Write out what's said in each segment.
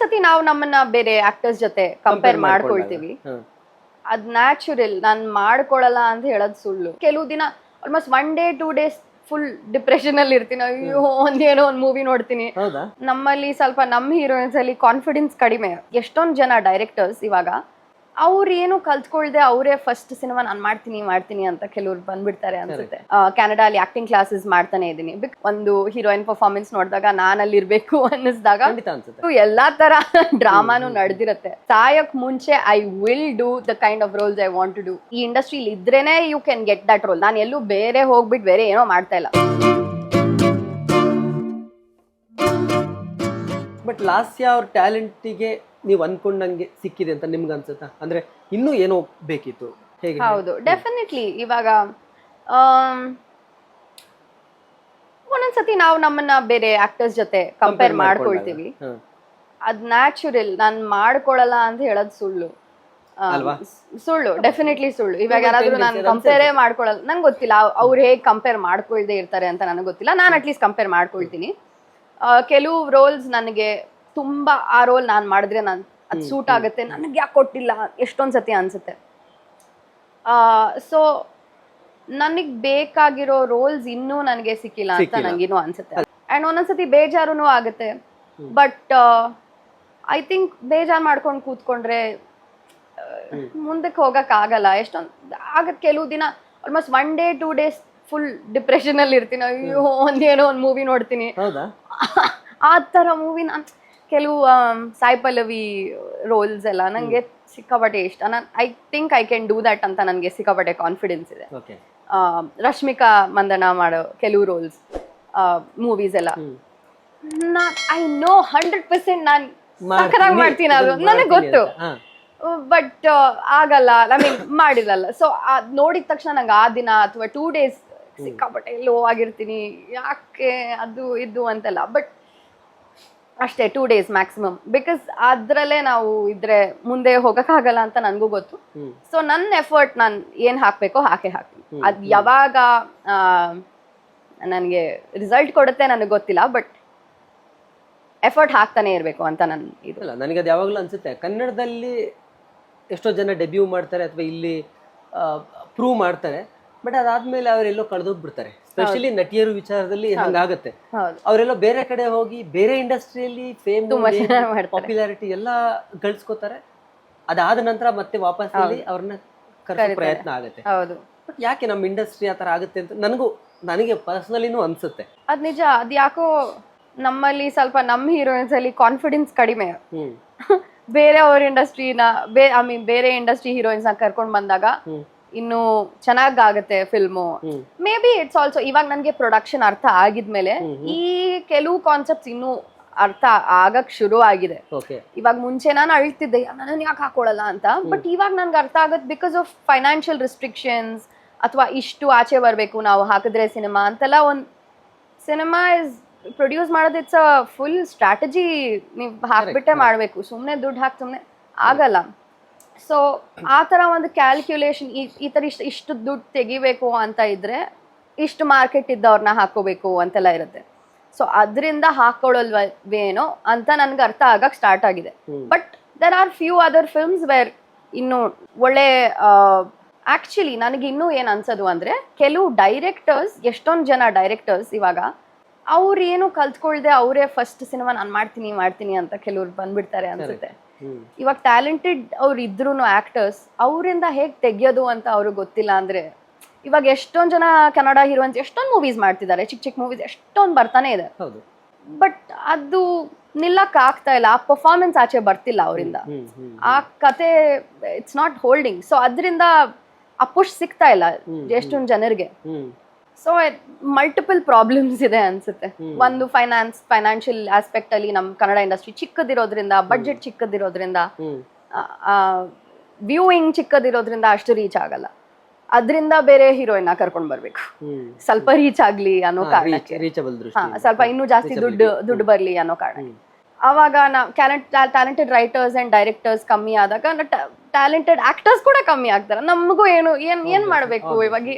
ಒಂದೊಂದ್ಸತಿ ನಾವು ನಮ್ಮನ್ನ ಬೇರೆ ಆಕ್ಟರ್ಸ್ ಜೊತೆ ಕಂಪೇರ್ ಮಾಡ್ಕೊಳ್ತೀವಿ. ಅದ್ ನ್ಯಾಚುರಲ್ ನಾನ್ ಮಾಡ್ಕೊಳಲ್ಲ ಅಂತ ಹೇಳೋದ್ ಸುಳ್ಳು. ಕೆಲವು ದಿನ almost one day two days full depression ಅಲ್ಲಿ ಇರ್ತೀನಿ. ಅಯ್ಯೋ ಒಂದೇನೋ ಒಂದ್ ಮೂವಿ ನೋಡ್ತೀನಿ. ನಮ್ಮಲ್ಲಿ ಸ್ವಲ್ಪ ನಮ್ಮ ಹೀರೋಯಿನ್ಸ್ ಅಲ್ಲಿ ಕಾನ್ಫಿಡೆನ್ಸ್ ಕಡಿಮೆ. ಎಷ್ಟೊಂದ್ ಜನ ಡೈರೆಕ್ಟರ್ಸ್ ಇವಾಗ ಅವ್ರು ಏನು ಕಲ್ತ್ಕೊಳ್ದೆ ಅವರೇ ಫಸ್ಟ್ ಸಿನಿಮಾ ನಾನು ಮಾಡ್ತೀನಿ ಮಾಡ್ತೀನಿ ಅಂತ ಕೆಲವ್ರು ಬಂದ್ಬಿಡ್ತಾರೆ ಅನ್ಸುತ್ತೆ. ಕೆನಡಾ ಅಲ್ಲಿ ಆಕ್ಟಿಂಗ್ ಕ್ಲಾಸಸ್ ಮಾಡ್ತಾನೆ ಇದೀನಿ ಬಿಕ್ ಒಂದು ಹೀರೋಯಿನ್ ಪರ್ಫಾರ್ಮೆನ್ಸ್ ನೋಡಿದಾಗ ನಾನು ಅಲ್ಲಿ ಇರ್ಬೇಕು ಅನ್ನಿಸ್ದಾಗ ಎಲ್ಲಾ ತರ ಡ್ರಾಮಾನು ನಡೆದಿರುತ್ತೆ. ಸಾಯಕ್ ಮುಂಚೆ I will do the kind of roles I want to do ಈ ಇಂಡಸ್ಟ್ರಿಲಿ ಇದ್ರೇನೆ you can get that role ನಾನು ಎಲ್ಲೂ ಬೇರೆ ಹೋಗ್ಬಿಟ್ಟು ಬೇರೆ ಏನೋ ಮಾಡ್ತಾ ಇಲ್ಲ. ಬಟ್ ಲಾಸ್ಯ ಅವ್ರ ಟ್ಯಾಲೆಂಟಿಗೆ ನೀವು ಅನ್ಕೊಂಡಂಗೆ ಸಿಕ್ಕಿದೆ ಅಂತ ನಿಮ್ಗೆ ಅನ್ಸುತ್ತಾ? ಅಂದ್ರೆ ಇನ್ನೂ ಏನೋ ಬೇಕಿತ್ತು. ಹೇಗೆ ಹೌದು ಡೆಫಿನೆಟ್ಲಿ ಇವಾಗ ಒಂದೊಂದ್ಸತಿ ನಾವು ನಮ್ಮನ್ನ ಬೇರೆ ಆಕ್ಟರ್ಸ್ ಜೊತೆ ಕಂಪೇರ್ ಮಾಡ್ಕೊಳ್ತೀವಿ. ಅದ್ ನ್ಯಾಚುರಲ್ ನಾನ್ ಮಾಡ್ಕೊಳಲ್ಲ ಅಂತ ಹೇಳೋದ್ ಸುಳ್ಳು? ಸುಳ್ಳು ಡೆಫಿನೆಟ್ಲಿ ಸುಳ್ಳು. ಇವಾಗ ಯಾರಾದ್ರೂ ನಾನು ಕಂಪೇರೇ ಮಾಡ್ಕೊಳಲ್ಲ. ನಂಗೆ ಗೊತ್ತಿಲ್ಲ ಅವ್ರು ಹೇಗೆ ಕಂಪೇರ್ ಮಾಡ್ಕೊಳ್ದೆ ಇರ್ತಾರೆ ಅಂತ ನನಗೆ ಗೊತ್ತಿಲ್ಲ. ನಾನು ಅಟ್ಲೀಸ್ಟ್ ಕಂಪೇರ್ ಮಾಡ್ಕೊಳ್ತೀನಿ. ಕೆಲವು ರೋಲ್ಸ್ ನನಗೆ ತುಂಬಾ ಆ ರೋಲ್ ನಾನು ಮಾಡಿದ್ರೆ ನಾನು ಅದು ಸೂಟ್ ಆಗುತ್ತೆ. ನನಗೆ ಯಾಕೆ ಕೊಟ್ಟಿಲ್ಲ? ಎಷ್ಟೊಂದ್ ಸತಿ ಅನ್ಸುತ್ತೆ. ಸೊ ನನಗೆ ಬೇಕಾಗಿರೋ ರೋಲ್ಸ್ ಇನ್ನೂ ನನಗೆ ಸಿಕ್ಕಿಲ್ಲ ಅಂತ ನನಗಿನ್ನು ನಂಗೇನು ಅನ್ಸುತ್ತೆ. ಅಂಡ್ ಒಂದೊಂದ್ಸತಿ ಬೇಜಾರು ಆಗುತ್ತೆ. ಬಟ್ ಐ ಥಿಂಕ್ ಬೇಜಾರ್ ಮಾಡ್ಕೊಂಡು ಕೂತ್ಕೊಂಡ್ರೆ ಮುಂದಕ್ಕೆ ಹೋಗಕ್ ಆಗಲ್ಲ. ಎಷ್ಟೊಂದು ಆಗೋ ಕೆಲವು ದಿನ almost one day two days full depression ಅಲ್ಲಿ ಇರ್ತೀನಿ ಅಯ್ಯೋ ಒಂದೇನೋ ಒಂದು ಮೂವಿ ನೋಡ್ತೀನಿ. ಆ ಥರ ಮೂವಿ ನಾನು ಕೆಲವು ಸಾಯಿ ಪಲ್ಲವಿ ರೋಲ್ಸ್ ಎಲ್ಲ ನನಗೆ ಸಿಕ್ಕಾಪಟ್ಟೆ ಇಷ್ಟ. ನಾನು I think I can do that ಅಂತ ನನಗೆ ಸಿಕ್ಕಾಪಟ್ಟೆ ಕಾನ್ಫಿಡೆನ್ಸ್ ಇದೆ. ರಶ್ಮಿಕಾ ಮಂದನ ಮಾಡೋ ಕೆಲವು ರೋಲ್ಸ್ ಮೂವೀಸ್ ಎಲ್ಲ. ಐ ನೋ ಹಂಡ್ರೆಡ್ ಪರ್ಸೆಂಟ್ ನಾನು ಸಖತ್ತಾಗಿ ಮಾಡ್ತೀನಿ ಅದು ನನಗೆ ಗೊತ್ತು. ಬಟ್ ಆಗಲ್ಲ. I mean ಮಾಡಿಲ್ಲಲ್ಲ. ಸೊ ನೋಡಿದ ತಕ್ಷಣ ನಂಗೆ ಆ ದಿನ ಅಥವಾ ಟೂ ಡೇಸ್ ಸಿಕ್ಕಾಪಟ್ಟೆ ಲೋ ಆಗಿರ್ತೀನಿ. ಯಾಕೆ ಅದು ಇದು ಅಂತೆಲ್ಲ. ಬಟ್ ಅಷ್ಟೇ ಟೂ ಡೇಸ್ ಮ್ಯಾಕ್ಸಿಮಮ್ ಬಿಕಾಸ್ ಅದರಲ್ಲೇ ನಾವು ಇದ್ರೆ ಮುಂದೆ ಹೋಗಕ್ಕಾಗಲ್ಲ ಅಂತ ನನಗೂ ಗೊತ್ತು. ಸೊ ನನ್ನ ಎಫರ್ಟ್ ನಾನು ಏನು ಹಾಕಬೇಕೋ ಹಾಕೇ ಹಾಕ್ತೀನಿ. ಅದು ಯಾವಾಗ ನನಗೆ ರಿಸಲ್ಟ್ ಕೊಡುತ್ತೆ ನನಗೆ ಗೊತ್ತಿಲ್ಲ ಬಟ್ ಎಫರ್ಟ್ ಹಾಕ್ತಾನೆ ಇರಬೇಕು ಅಂತ ನನ್ನ ಇದು. ಅಲ್ಲ ನನಗೆ ಅದು ಯಾವಾಗಲೂ ಅನ್ಸುತ್ತೆ. ಕನ್ನಡದಲ್ಲಿ ಎಷ್ಟೋ ಜನ ಡೆಬ್ಯೂ ಮಾಡ್ತಾರೆ ಅಥವಾ ಇಲ್ಲಿ ಪ್ರೂವ್ ಮಾಡ್ತಾರೆ. ಬಟ್ ಅದಾದ್ಮೇಲೆ ಅವರೆಲ್ಲೋ ಕಳೆದೋಗ್ಬಿಡ್ತಾರೆ. ಸ್ಪೆಷಲಿ ನಟಿಯರು ವಿಚಾರದಲ್ಲಿ ಹಂಗಾಗತ್ತೆ. ಅವರೆಲ್ಲ ಬೇರೆ ಕಡೆ ಹೋಗಿ ಬೇರೆ ಇಂಡಸ್ಟ್ರಿಯಲ್ಲಿ ಫೇಮ್. ಪಾಪ್ಯುಲಾರಿಟಿ ಎಲ್ಲ ಗಳಿಸ್ಕೋತಾರೆ. ಅದಾದ ನಂತರ ಮತ್ತೆ ವಾಪಸ್ ಅವ್ರನ್ನ ಕರೆಸೋ ಪ್ರಯತ್ನ ಆಗುತ್ತೆ. ಹೌದು. ಬಟ್ ಯಾಕೆ ನಮ್ಮ ಇಂಡಸ್ಟ್ರಿ ಆ ಥರ ಆಗುತ್ತೆ ಅಂತ ನನಗೂ ನನಗೆ ಪರ್ಸನಲಿನೂ ಅನ್ಸುತ್ತೆ. ಅದ್ ನಿಜ. ಅದ್ ಯಾಕೋ ನಮ್ಮಲ್ಲಿ ಸ್ವಲ್ಪ ನಮ್ಮ ಹೀರೋಯಿನ್ಸ್ ಅಲ್ಲಿ ಕಾನ್ಫಿಡೆನ್ಸ್ ಕಡಿಮೆ. ಬೇರೆ ಅವ್ರ ಇಂಡಸ್ಟ್ರಿನ ಬೇ ಐ ಮೀನ್ ಬೇರೆ ಇಂಡಸ್ಟ್ರಿ ಹೀರೋಯಿನ್ಸ್ನ ಕರ್ಕೊಂಡ್ ಬಂದಾಗ. ಇನ್ನು ಚೆನ್ನಾಗ್ ಆಗುತ್ತೆ film. May be it's also ಇವಾಗ ನನಗೆ ಪ್ರೊಡಕ್ಷನ್ ಅರ್ಥ ಆಗಿದ್ಮೇಲೆ ಈ ಕೆಲವು ಕಾನ್ಸೆಪ್ಟ್ಸ್ ಇನ್ನೂ ಅರ್ಥ ಆಗಕ್ ಶುರು ಆಗಿದೆ. ಇವಾಗ ಮುಂಚೆ ನಾನು ಅಳ್ತಿದ್ದೆ ನಾನು ಯಾಕೆ ಹಾಕೊಳ್ಳಲ್ಲ ಅಂತ? ಬಟ್ ಇವಾಗ ನನ್ಗೆ ಅರ್ಥ ಆಗತ್ತೆ ಬಿಕಾಸ್ ಆಫ್ ಫೈನಾನ್ಷಿಯಲ್ ರಿಸ್ಟ್ರಿಕ್ಷನ್ಸ್ ಅಥವಾ ಇಷ್ಟು ಆಚೆ ಬರಬೇಕು ನಾವು ಹಾಕಿದ್ರೆ ಸಿನಿಮಾ ಅಂತೆಲ್ಲ ಒಂದು ಸಿನಿಮಾ ಇಸ್ ಪ್ರೊಡ್ಯೂಸ್ ಮಾಡೋದು ಇಟ್ಸ್ ಅ ಫುಲ್ ಸ್ಟ್ರಾಟಜಿ ನೀವು ಹಾಕ್ಬಿಟ್ಟೆ ಮಾಡಬೇಕು. ಸುಮ್ಮನೆ ದುಡ್ಡು ಹಾಕಿ ಸುಮ್ಮನೆ ಆಗಲ್ಲ. ಸೊ ಆ ಥರ ಒಂದು ಕ್ಯಾಲ್ಕ್ಯುಲೇಷನ್ ಈ ಈ ಥರ ಇಷ್ಟು ಇಷ್ಟು ದುಡ್ಡು ತೆಗಿಬೇಕು ಅಂತ ಇದ್ರೆ ಇಷ್ಟು ಮಾರ್ಕೆಟ್ ಇದ್ದವ್ರನ್ನ ಹಾಕೋಬೇಕು ಅಂತೆಲ್ಲ ಇರುತ್ತೆ. ಸೊ ಅದರಿಂದ ಹಾಕೊಳ್ಳಲ್ವೇನೋ ಅಂತ ನನ್ಗೆ ಅರ್ಥ ಆಗಕ್ಕೆ ಸ್ಟಾರ್ಟ್ ಆಗಿದೆ. But there are few other films where ಇನ್ನು ಒಳ್ಳೆ ಆ್ಯಕ್ಚುಲಿ ನನಗೆ ಇನ್ನೂ ಏನು ಅನ್ಸೋದು ಅಂದ್ರೆ ಕೆಲವು ಡೈರೆಕ್ಟರ್ಸ್ ಎಷ್ಟೊಂದು ಜನ ಡೈರೆಕ್ಟರ್ಸ್ ಇವಾಗ ಅವ್ರು ಏನು ಕಲ್ತ್ಕೊಳ್ದೆ ಅವರೇ ಫಸ್ಟ್ ಸಿನಿಮಾ ನಾನು ಮಾಡ್ತೀನಿ ಮಾಡ್ತೀನಿ ಅಂತ ಕೆಲವ್ರು ಬಂದ್ಬಿಡ್ತಾರೆ ಅನ್ಸುತ್ತೆ. ಇವಾಗ ಟ್ಯಾಲೆಂಟೆಡ್ ಅವ್ರು ಇದ್ರು ಆಕ್ಟರ್ಸ್ ಅವರಿಂದ ಹೇಗೆ ತೆಗೆಯೋದು ಅಂತ ಅವ್ರಿಗೆ ಗೊತ್ತಿಲ್ಲ ಅಂದ್ರೆ ಇವಾಗ ಎಷ್ಟೊಂದು ಜನ ಕನ್ನಡ ಹೀರೋಯಿನ್ಸ್ ಎಷ್ಟೊಂದು ಮೂವೀಸ್ ಮಾಡ್ತಿದ್ದಾರೆ ಚಿಕ್ಕ ಚಿಕ್ಕ ಮೂವೀಸ್ ಎಷ್ಟೊಂದು ಬರ್ತಾನೆ ಇದೆ. ಹೌದು. ಬಟ್ ಅದು ನಿಲ್ಲಕ್ ಆಗ್ತಾ ಇಲ್ಲ ಆ ಪರ್ಫಾರ್ಮೆನ್ಸ್ ಆಚೆ ಬರ್ತಿಲ್ಲ ಅವರಿಂದ. ಆ ಕತೆ ಇಟ್ಸ್ ನಾಟ್ ಹೋಲ್ಡಿಂಗ್ ಸೊ ಅದರಿಂದ ಆ ಪುಷ್ ಸಿಗ್ತಾ ಇಲ್ಲ ಎಷ್ಟೊಂದು ಜನರಿಗೆ. ಸೊ ಮಲ್ಟಿಪಲ್ ಪ್ರಾಬ್ಲಮ್ಸ್ ಇದೆ ಅನ್ಸುತ್ತೆ. ಒಂದು ಫೈನಾನ್ಸ್ ಫೈನಾನ್ಷಿಯಲ್ ಆಸ್ಪೆಕ್ಟ್ ಅಲ್ಲಿ ನಮ್ಮ ಕನ್ನಡ ಇಂಡಸ್ಟ್ರಿ ಚಿಕ್ಕದಿರೋದ್ರಿಂದ ಬಡ್ಜೆಟ್ ಚಿಕ್ಕದಿರೋದ್ರಿಂದ ವ್ಯೂಯಿಂಗ್ ಚಿಕ್ಕದಿರೋದ್ರಿಂದ ಅಷ್ಟು ರೀಚ್ ಆಗಲ್ಲ. ಅದರಿಂದ ಬೇರೆ ಹೀರೋಯಿನ್ ಕರ್ಕೊಂಡು ಬರ್ಬೇಕು. ಸ್ವಲ್ಪ ರೀಚ್ ಆಗ್ಲಿ ಅನ್ನೋ ಕಾರಣಕ್ಕೆ. ದೃಷ್ಟಿ. ಸ್ವಲ್ಪ ಇನ್ನೂ ಜಾಸ್ತಿ ದುಡ್ಡು ದುಡ್ಡು ಬರ್ಲಿ ಅನ್ನೋ ಕಾರಣ ಅವಾಗ ನಾವು ಟ್ಯಾಲೆಂಟೆಡ್ ರೈಟರ್ಸ್ ಅಂಡ್ ಡೈರೆಕ್ಟರ್ಸ್ ಕಮ್ಮಿ ಆದಾಗ ಟ್ಯಾಲೆಂಟೆಡ್ ಆಕ್ಟರ್ಸ್ ಕೂಡ ಕಮ್ಮಿ ಆಗ್ತಾರೆ. ನಮಗೂ ಏನು ಏನ್ ಏನ್ ಮಾಡ್ಬೇಕು ಇವಾಗ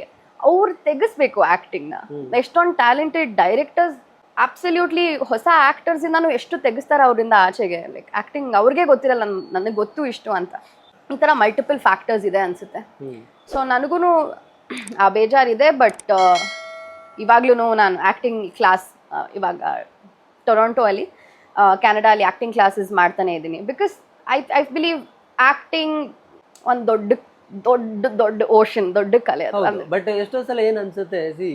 ಅವ್ರು ತೆಗಿಸ್ಬೇಕು ಆಕ್ಟಿಂಗ್ನ. ಎಷ್ಟೊಂದು ಟ್ಯಾಲೆಂಟೆಡ್ ಡೈರೆಕ್ಟರ್ಸ್ ಅಬ್ಸಲ್ಯೂಟ್ಲಿ ಹೊಸ ಆಕ್ಟರ್ಸ್ ಇಂದಾನು ಎಷ್ಟು ತೆಗಿಸ್ತಾರೆ ಅವರಿಂದ ಆಚೆಗೆ ಲೈಕ್ ಆಕ್ಟಿಂಗ್ ಅವ್ರಿಗೆ ಗೊತ್ತಿರಲ್ಲ ನನಗೆ ಗೊತ್ತು ಇಷ್ಟು ಅಂತ. ಈ ಥರ ಮಲ್ಟಿಪಲ್ ಫ್ಯಾಕ್ಟರ್ಸ್ ಇದೆ ಅನ್ಸುತ್ತೆ. ಸೊ ನನಗೂ ಆ ಬೇಜಾರಿದೆ ಬಟ್ ಇವಾಗ್ಲೂ ನಾನು ಆ್ಯಕ್ಟಿಂಗ್ ಕ್ಲಾಸ್ ಇವಾಗ ಟೊರೊಂಟೋ ಅಲ್ಲಿ ಕ್ಯಾನಡಾ ಅಲ್ಲಿ ಆ್ಯಕ್ಟಿಂಗ್ ಕ್ಲಾಸಸ್ ಮಾಡ್ತಾನೆ ಇದ್ದೀನಿ. Because I I believe acting ಒಂದು ದೊಡ್ಡ ದೊಡ್ಡ ದೊಡ್ಡ ಓಷನ್ ದೊಡ್ಡ ಕಲೆ ಅದು ಹೌದು. ಬಟ್ ಎಷ್ಟೋ ಸಲ ಏನ್ ಅನ್ಸುತ್ತೆ ಸಿ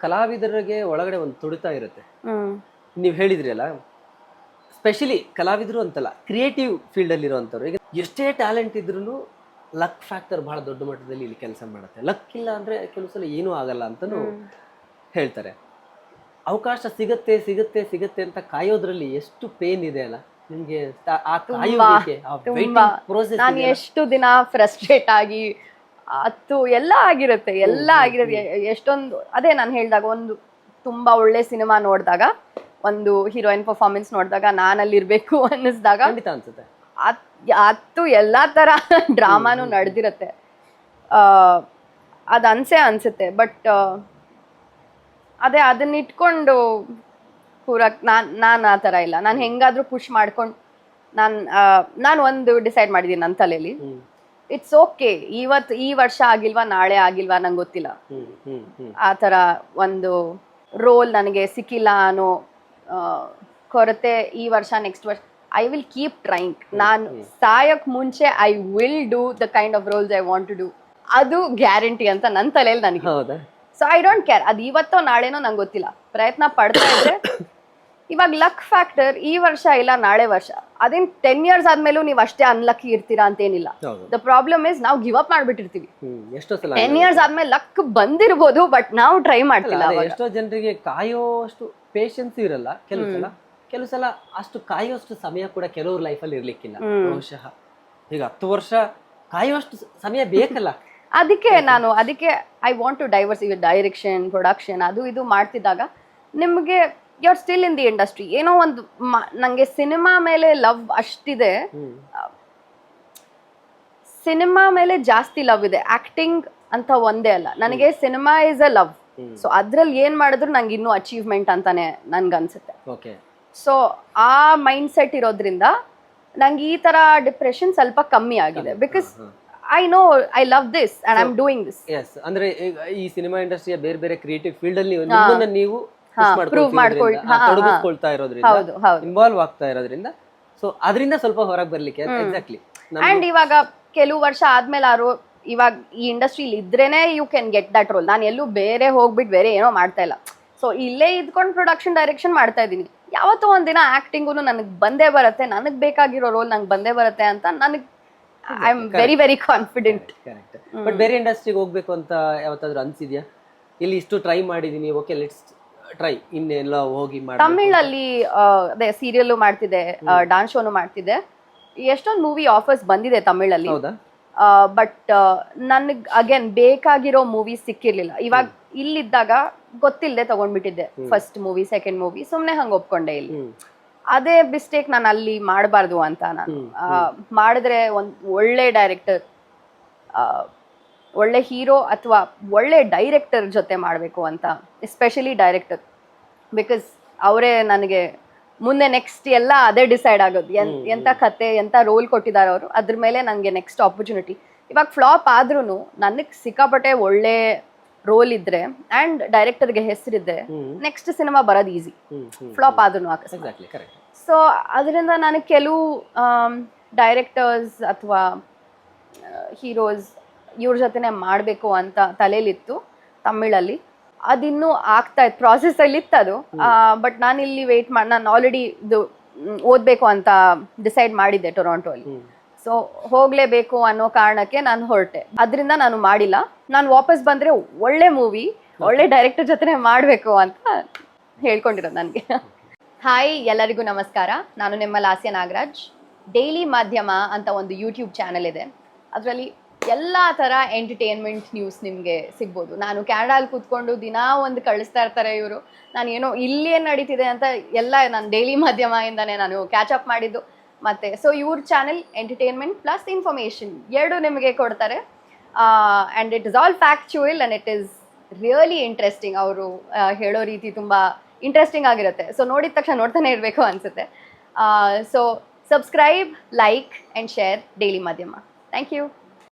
ಕಲಾವಿದರಿಗೆ ಒಳಗಡೆ ಒಂದು ತುಡಿತ ಇರುತ್ತೆ. ಹ್ಮ್. ನೀವು ಹೇಳಿದ್ರಿ ಅಲ್ಲ ಸ್ಪೆಷಲಿ ಕಲಾವಿದರು ಅಂತಲ್ಲ ಕ್ರಿಯೇಟಿವ್ ಫೀಲ್ಡಲ್ಲಿ ಇರುವಂಥವ್ರು. ಈಗ ಎಷ್ಟೇ ಟ್ಯಾಲೆಂಟ್ ಇದ್ರೂ ಲಕ್ ಫ್ಯಾಕ್ಟರ್ ಬಹಳ ದೊಡ್ಡ ಮಟ್ಟದಲ್ಲಿ ಇಲ್ಲಿ ಕೆಲಸ ಮಾಡುತ್ತೆ. ಲಕ್ ಇಲ್ಲ ಅಂದ್ರೆ ಕೆಲವು ಸಲ ಏನೂ ಆಗಲ್ಲ ಅಂತಲೂ ಹೇಳ್ತಾರೆ. ಅವಕಾಶ ಸಿಗತ್ತೆ ಸಿಗತ್ತೆ ಸಿಗತ್ತೆ ಅಂತ ಕಾಯೋದ್ರಲ್ಲಿ ಎಷ್ಟು ಪೇನ್ ಇದೆ ಅಲ್ಲ? ನಿಮ್ಗೆ. ನಾನು ಎಷ್ಟು ದಿನ ಫ್ರಸ್ಟ್ರೇಟ್ ಆಗಿ ಹತ್ತು ಎಲ್ಲ ಆಗಿರುತ್ತೆ ಎಲ್ಲ ಆಗಿರುತ್ತೆ ಎಷ್ಟೊಂದು ಅದೇ ನಾನು ಹೇಳಿದಾಗ ಒಂದು ತುಂಬಾ ಒಳ್ಳೆ ಸಿನಿಮಾ ನೋಡಿದಾಗ ಒಂದು ಹೀರೋಯಿನ್ ಪರ್ಫಾರ್ಮೆನ್ಸ್ ನೋಡಿದಾಗ ನಾನಲ್ಲಿ ಇರಬೇಕು ಅನ್ನಿಸಿದಾಗ ಅನ್ಸುತ್ತೆ. ಅತ್ತು ಹತ್ತು ಎಲ್ಲಾ ತರ ಡ್ರಾಮಾನು ನಡೆದಿರತ್ತೆ. ಅದು ಅನ್ಸೆ ಅನ್ಸುತ್ತೆ ಬಟ್ ಅದೇ ಅದನ್ನ ಇಟ್ಕೊಂಡು ಕೂರಕ್ ನಾನ್ ನಾನು ಆ ಥರ ಇಲ್ಲ. ನಾನು ಹೆಂಗಾದ್ರೂ ಪುಷ್ ಮಾಡ್ಕೊಂಡು ನಾನು ನಾನು ಒಂದು ಡಿಸೈಡ್ ಮಾಡಿದ್ದೀನಿ ನನ್ನ ತಲೆಯಲ್ಲಿ ಇಟ್ಸ್ ಓಕೆ ಇವತ್ತು ಈ ವರ್ಷ ಆಗಿಲ್ವಾ ನಾಳೆ ಆಗಿಲ್ವಾ ನಂಗೆ ಗೊತ್ತಿಲ್ಲ. ಆ ಥರ ಒಂದು ರೋಲ್ ನನಗೆ ಸಿಕ್ಕಿಲ್ಲ ಅನ್ನೋ ಕೊರತೆ ಈ ವರ್ಷ ನೆಕ್ಸ್ಟ್ ವರ್ಷ. ಐ ವಿಲ್ ಕೀಪ್ ಟ್ರೈಂಗ್ ನಾನು ಸಾಯಕ್ ಮುಂಚೆ I will do the kind of roles I want to do ಅದು ಗ್ಯಾರಂಟಿ ಅಂತ ನನ್ನ ತಲೆಯಲ್ಲಿ ನನಗೆ. ಹೌದಾ? ಸೊ ಐ ಡೋಂಟ್ ಕೇರ್ ಅದು ಇವತ್ತೋ ನಾಳೆನೋ ನಂಗೆ ಗೊತ್ತಿಲ್ಲ. ಪ್ರಯತ್ನ ಪಡ್ತಾ ಇದ್ರೆ ಇವಾಗ ಲಕ್ ಫ್ಯಾಕ್ಟರ್ ಈ ವರ್ಷ ಇಲ್ಲ ನಾಳೆ ವರ್ಷ. ಅದೇನ್ ಟೆನ್ ಇಯರ್ಸ್ ಆದ್ಮೇಲೂ ನೀವು ಅಷ್ಟೇ ಅನ್ಲಕ್ಕಿ ಇರ್ತೀರಾ ಅಂತೇನಿಲ್ಲ. ಹೌದು. ದ ಪ್ರಾಬ್ಲಮ್ ಇಸ್ ನಾವು ಗಿವ್ ಅಪ್ ಮಾಡ್ಬಿಟ್ಟಿರ್ತೀವಿ. ಟೆನ್ ಇಯರ್ಸ್ ಆದ್ಮೇಲೆ ಲಕ್ ಬಂದಿರ್ಬೋದು ಬಟ್ ನಾವು ಟ್ರೈ ಮಾಡ್ತಿಲ್ಲ ಎಷ್ಟೋ ಜನರಿಗೆ ಕಾಯೋಷ್ಟು ಪೇಷನ್ಸ್ ಇರಲ್ಲ ಕೆಲವು ಸಲ. ಕೆಲವು ಸಲ ಅಷ್ಟು ಕಾಯೋಷ್ಟು ಸಮಯ ಕೂಡ ಕೆಲವ್ರ ಲೈಫಲ್ಲಿ ಇರ್ಲಿಕ್ಕಿಲ್ಲ. ಬಹುಶಃ. ಈಗ ಹತ್ತು ವರ್ಷ ಕಾಯೋಷ್ಟು ಸಮಯ ಬೇಕಲ್ಲ. ಅದಕ್ಕೆ ನಾನು ಅದಕ್ಕೆ ಐ ವಾಂಟ್ ಟು ಡೈವರ್ಸ್ ಇವ್ ಡೈರೆಕ್ಷನ್ ಪ್ರೊಡಕ್ಷನ್ ಅದು ಇದು ಮಾಡ್ತಿದ್ದಾಗ ನಿಮಗೆ you are still in the industry ಏನೋ ಒಂದು ನನಗೆ ನಂಗೆ ಸಿನಿಮಾ ಮೇಲೆ ಲವ್ ಅಷ್ಟಿದೆ. ಸಿನಿಮಾ ಮೇಲೆ ಜಾಸ್ತಿ ಲವ್ ಇದೆ. ಆಕ್ಟಿಂಗ್ ಅಂತ ಒಂದೇ ಅಲ್ಲ. ನನಗೆ cinema is a love. So ಅದ್ರಲ್ಲಿ ಏನ್ ಮಾಡಿದ್ರು ನಂಗೆ ಇನ್ನೂ ಅಚೀವ್ಮೆಂಟ್ ಅಂತಾನೆ ನನ್ಗನ್ಸುತ್ತೆ ಓಕೆ ಸೊ ಆ ಮೈಂಡ್ ಸೆಟ್ ಇರೋದ್ರಿಂದ ನಂಗೆ ಈ ತರ ಡಿಪ್ರೆಷನ್ ಸ್ವಲ್ಪ ಕಮ್ಮಿ ಆಗಿದೆ. Because I know I love this and I am doing this S ಅಂದ್ರೆ ಈಗ ಈ ಸಿನಿಮಾ ಇಂಡಸ್ಟ್ರಿಯ ಬೇರೆ ಬೇರೆ ಕ್ರಿಯೇಟಿವ್ ಫೀಲ್ಡ್ ಅಲ್ಲಿ ನೀವು ನಿಮ್ಮನ್ನ ನೀವು push prove ಮಾಡ್ಕೊಳ್ತಿರೋದ್ರಿಂದ, ಮಾಡ್ಕೊಳ್- ಹಾ, ಆ, ತೊಡಗಿಸ್ಕೊಳ್ತಾ ಇರೋದ್ರಿಂದ ಹೌದು ಇನ್ವಾಲ್ವ್ ಆಗ್ತಾ ಇರೋದ್ರಿಂದ. ಸೊ ಅದರಿಂದ ಸ್ವಲ್ಪ ಹೊರಗೆ ಬರ್ಲಿಕ್ಕೆ ಎಕ್ಸಾಕ್ಟ್ಲಿ ಅಂಡ್ ಇವಾಗ ಕೆಲವು ವರ್ಷ ಆದ್ಮೇಲೆ ಆರು ಇವಾಗ ಈ ಇಂಡಸ್ಟ್ರಿಲಿ ಇದ್ರೇನೆ you can get that role ನಾನು ಎಲ್ಲೂ ಬೇರೆ ಹೋಗ್ಬಿಟ್ಟು ಬೇರೆ ಏನೋ ಮಾಡ್ತಾ ಇಲ್ಲ. ಸೊ ಇಲ್ಲೇ ಇದ್ಕೊಂಡು ಪ್ರೊಡಕ್ಷನ್ ಡೈರೆಕ್ಷನ್ ಮಾಡ್ತಾ ಇದ್ದೀನಿ. ಯಾವತ್ತೋ ಒಂದಿನ ಆಕ್ಟಿಂಗು ನನಗೆ ಬಂದೇ ಬರುತ್ತೆ ನನಗೆ ಬೇಕಾಗಿರೋ ರೋಲ್ ನಂಗೆ ಬಂದೇ ಬರುತ್ತೆ ಅಂತ ನನಗೆ I am very very confident correct but ಬೇರೆ ಇಂಡಸ್ಟ್ರಿಗೆ ಹೋಗ್ಬೇಕು ಅಂತ ಯಾವತ್ತಾದ್ರೂ ಅನ್ಸಿದ್ಯಾ? ಇಲ್ಲಿ ಇಷ್ಟು ಟ್ರೈ ಮಾಡಿದೀನಿ ಓಕೆ ಲೆಟ್ಸ್ ಟ್ರೈ ಇನ್ನೆಲ್ಲ ಹೋಗಿ ಮಾಡಿ ತಮಿಳಲ್ಲಿ ಆ, ಅದೇ ಸೀರಿಯಲ್ ಮಾಡ್ತಿದ್ದೆ ಡಾನ್ಸ್ ಶೋನು ಮಾಡ್ತಿದ್ದೆ. ಎಷ್ಟೊಂದು ಮೂವಿ ಆಫರ್ಸ್ ಬಂದಿದೆ ತಮಿಳಲ್ಲಿ. ಹೌದಾ? ಬಟ್ ನನಗೆ ಅಗೇನ್ ಬೇಕಾಗಿರೋ ಮೂವಿ ಸಿಕ್ಕಿರ್ಲಿಲ್ಲ. ಇವಾಗ ಇಲ್ಲಿದ್ದಾಗ ಗೊತ್ತಿಲ್ಲದೆ ತಗೊಂಡ್ಬಿಟ್ಟಿದ್ದೆ ಫಸ್ಟ್ ಮೂವಿ ಸೆಕೆಂಡ್ ಮೂವಿ ಸುಮ್ಮನೆ ಹಂಗೆ ಒಪ್ಕೊಂಡೆ ಇಲ್ಲಿ. ಹ್ಮ್. ಅದೇ ಮಿಸ್ಟೇಕ್ ನಾನು ಅಲ್ಲಿ ಮಾಡಬಾರ್ದು ಅಂತ ನಾನು. ಮಾಡಿದ್ರೆ ಒಂದು ಒಳ್ಳೆ ಡೈರೆಕ್ಟರ್ ಒಳ್ಳೆ ಹೀರೋ ಅಥವಾ ಒಳ್ಳೆ ಡೈರೆಕ್ಟರ್ ಜೊತೆ ಮಾಡಬೇಕು ಅಂತ ಎಸ್ಪೆಷಲಿ ಡೈರೆಕ್ಟರ್ ಬಿಕಾಸ್ ಅವರೇ ನನಗೆ ಮುಂದೆ ನೆಕ್ಸ್ಟ್ ಎಲ್ಲ ಅದೇ ಡಿಸೈಡ್ ಆಗೋದು. ಎನ್ ಎಂಥ ಕತೆ ಎಂಥ ರೋಲ್ ಕೊಟ್ಟಿದ್ದಾರೆ ಅವರು ಅದ್ರ ಮೇಲೆ ನನಗೆ ನೆಕ್ಸ್ಟ್ ಆಪರ್ಚುನಿಟಿ ಇವಾಗ ಫ್ಲಾಪ್ ಆದ್ರೂ ನನಗೆ ಸಿಕ್ಕಾಪಟ್ಟೆ ಒಳ್ಳೆ ರೋಲ್ ಇದ್ರೆ ಆ್ಯಂಡ್ ಡೈರೆಕ್ಟರ್ಗೆ ಹೆಸರಿದ್ರೆ ನೆಕ್ಸ್ಟ್ ಸಿನಿಮಾ ಬರೋದು ಈಸಿ ಫ್ಲಾಪ್ ಆದ್ರೂ ಸೊ ಅದರಿಂದ ನಾನು ಕೆಲವು ಡೈರೆಕ್ಟರ್ಸ್ ಅಥವಾ ಹೀರೋಸ್ ಇವ್ರ ಜೊತೆನೆ ಮಾಡಬೇಕು ಅಂತ ತಲೆಯಲ್ಲಿತ್ತು ತಮಿಳಲ್ಲಿ. ಅದಿನ್ನೂ ಆಗ್ತಾ ಇತ್ತು ಪ್ರಾಸೆಸಲ್ಲಿ ಇತ್ತು ಅದು ಬಟ್ ನಾನು ಇಲ್ಲಿ ವೆಯ್ಟ್ ಮಾಡಿ ನಾನು ಆಲ್ರೆಡಿ ಇದು ಓದಬೇಕು ಅಂತ ಡಿಸೈಡ್ ಮಾಡಿದ್ದೆ ಟೊರಾಂಟೋ ಅಲ್ಲಿ. ಹ್ಮ್. ಸೊ ಹೋಗ್ಲೇಬೇಕು ಅನ್ನೋ ಕಾರಣಕ್ಕೆ ನಾನು ಹೊರಟೆ. ಅದರಿಂದ ನಾನು ಮಾಡಿಲ್ಲ. ನಾನು ವಾಪಸ್ ಬಂದ್ರೆ ಒಳ್ಳೆ ಮೂವಿ ಒಳ್ಳೆ ಡೈರೆಕ್ಟರ್ ಜೊತೆ ಮಾಡಬೇಕು ಅಂತ ಹೇಳ್ಕೊಂಡಿರೋದು ನನಗೆ. ಹಾಯ್ ಎಲ್ಲರಿಗೂ ನಮಸ್ಕಾರ. ನಾನು ನಿಮ್ಮ ಲಾಸ್ಯ ನಾಗರಾಜ್. ಡೈಲಿ ಮಾಧ್ಯಮ ಅಂತ ಒಂದು ಯೂಟ್ಯೂಬ್ ಚಾನಲ್ ಇದೆ. ಅದರಲ್ಲಿ ಎಲ್ಲ ಥರ ಎಂಟರ್ಟೈನ್ಮೆಂಟ್ ನ್ಯೂಸ್ ನಿಮಗೆ ಸಿಗ್ಬೋದು. ನಾನು ಕ್ಯಾನಡಾಲ್ ಕೂತ್ಕೊಂಡು ದಿನಾ ಒಂದು ಕಳಿಸ್ತಾ ಇರ್ತಾರೆ ಇವರು. ನಾನು ಏನೋ ಇಲ್ಲಿ ಏನು ನಡೀತಿದೆ ಅಂತ ಎಲ್ಲ ನಾನು ಡೈಲಿ ಮಾಧ್ಯಮದಿಂದನೇ ನಾನು ಕ್ಯಾಚ್ ಅಪ್ ಮಾಡಿದ್ದು. ಮತ್ತೆ ಸೊ ಇವ್ರ ಚಾನೆಲ್ ಎಂಟರ್ಟೈನ್ಮೆಂಟ್ ಪ್ಲಸ್ ಇನ್ಫಾರ್ಮೇಶನ್ ಎರಡು ನಿಮಗೆ ಕೊಡ್ತಾರೆ. And it is all factual and it is really interesting ಅವರು ಹೇಳೋ ರೀತಿ ತುಂಬ ಇಂಟ್ರೆಸ್ಟಿಂಗ್ ಆಗಿರುತ್ತೆ. ಸೊ ನೋಡಿದ ತಕ್ಷಣ ನೋಡ್ತಾನೆ ಇರಬೇಕು ಅನಿಸುತ್ತೆ. So subscribe like and share daily ಮಾಧ್ಯಮ ಥ್ಯಾಂಕ್ ಯು